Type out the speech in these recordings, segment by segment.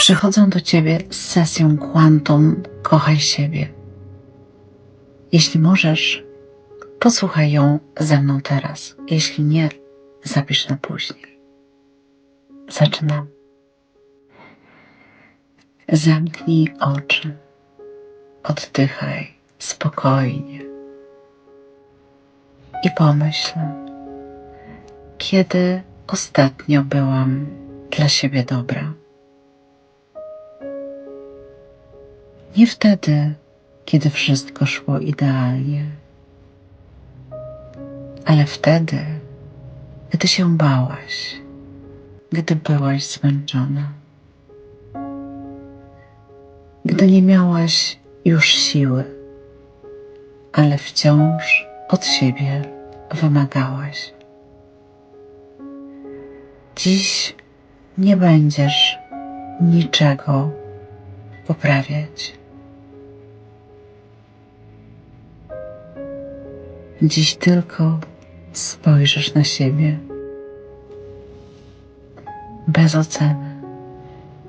przychodzą do ciebie z sesją Quantum Kochaj siebie. Jeśli możesz, posłuchaj ją ze mną teraz. Jeśli nie, zapisz na później. Zaczynam. Zamknij oczy. Oddychaj spokojnie. I pomyśl, kiedy ostatnio byłam dla siebie dobra. Nie wtedy, kiedy wszystko szło idealnie, ale wtedy, gdy się bałaś, gdy byłaś zmęczona, gdy nie miałaś już siły, ale wciąż od siebie wymagałaś. Dziś nie będziesz niczego poprawiać. Dziś tylko spojrzysz na siebie. Bez oceny,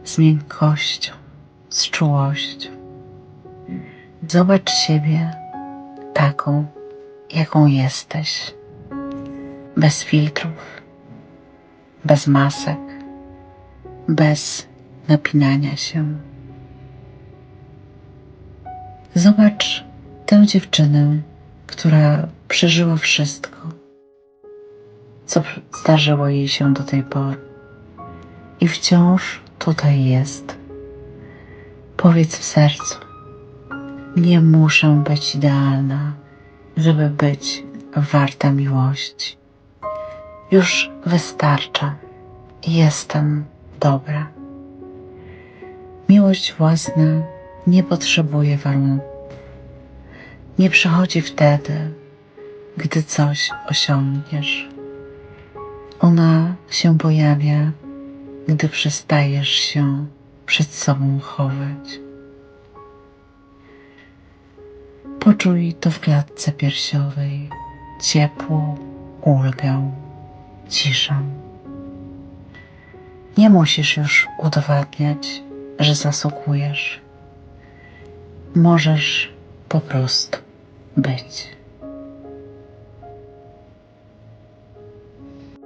z miękkością, z czułością. Zobacz siebie taką, jaką jesteś, bez filtrów, bez masek, bez napinania się. Zobacz tę dziewczynę, która przeżyła wszystko, co zdarzyło jej się do tej pory i wciąż tutaj jest. Powiedz w sercu, nie muszę być idealna, żeby być warta miłości. Już wystarcza. Jestem dobra. Miłość własna nie potrzebuje warunków. Nie przychodzi wtedy, gdy coś osiągniesz. Ona się pojawia, gdy przestajesz się przed sobą chować. Poczuj to w klatce piersiowej, ciepło, ulgę, ciszę. Nie musisz już udowadniać, że zasługujesz. Możesz po prostu być.